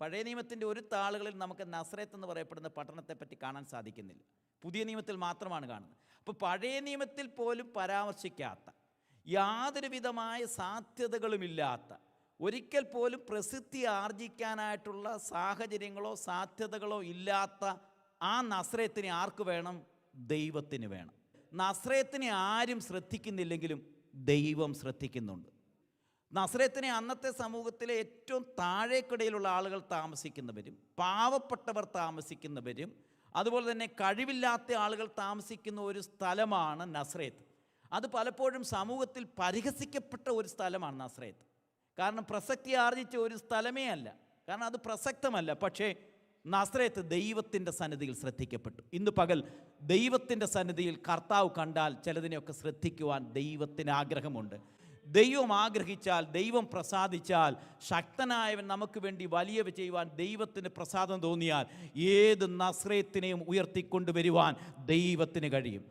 പഴയ നിയമത്തിന്റെ ഒരു താളുകളിൽ നമുക്ക് നസ്രത്ത് എന്ന് പറയപ്പെടുന്ന പട്ടണത്തെപ്പറ്റി കാണാൻ സാധിക്കുന്നില്ല. പുതിയ നിയമത്തിൽ മാത്രമാണ് കാണുന്നത്. അപ്പോൾ പഴയ നിയമത്തിൽ പോലും പരാമർശിക്കാത്ത യാതൊരു വിധമായ സാധ്യതകളുമില്ലാത്ത ഒരിക്കൽ പോലും പ്രസിദ്ധി ആർജിക്കാനായിട്ടുള്ള സാഹചര്യങ്ങളോ സാധ്യതകളോ ഇല്ലാത്ത ആ നസ്രയത്തിനെ ആർക്ക് വേണം? ദൈവത്തിന് വേണം. നസ്രയത്തിനെ ആരും ശ്രദ്ധിക്കുന്നില്ലെങ്കിലും ദൈവം ശ്രദ്ധിക്കുന്നുണ്ട്. നസ്രത്തിനെ അന്നത്തെ സമൂഹത്തിലെ ഏറ്റവും താഴേക്കിടയിലുള്ള ആളുകൾ താമസിക്കുന്നവരും പാവപ്പെട്ടവർ താമസിക്കുന്നവരും അതുപോലെ തന്നെ കഴിവില്ലാത്ത ആളുകൾ താമസിക്കുന്ന ഒരു സ്ഥലമാണ് നസ്രേത്ത്. അത് പലപ്പോഴും സമൂഹത്തിൽ പരിഹസിക്കപ്പെട്ട ഒരു സ്ഥലമാണ് നസ്രേത്ത്. കാരണം പ്രസക്തി ആർജിച്ച ഒരു സ്ഥലമേ അല്ല. കാരണം അത് പ്രസക്തമല്ല. പക്ഷേ നസ്രേത്ത് ദൈവത്തിന്റെ സന്നിധിയിൽ ശ്രദ്ധിക്കപ്പെട്ടു. ഇന്ന് പകൽ ദൈവത്തിന്റെ സന്നിധിയിൽ കർത്താവ് കണ്ടാൽ ചിലതിനെയൊക്കെ ശ്രദ്ധിക്കുവാൻ ദൈവത്തിന് ആഗ്രഹമുണ്ട്. ദൈവം ആഗ്രഹിച്ചാൽ ദൈവം പ്രസാദിച്ചാൽ ശക്തനായവൻ നമുക്ക് വേണ്ടി വലിയവ ചെയ്യുവാൻ ദൈവത്തിന് പ്രസാദം തോന്നിയാൽ ഏത് നസ്രയത്തിനെയും ഉയർത്തിക്കൊണ്ടുവരുവാൻ ദൈവത്തിന് കഴിയും.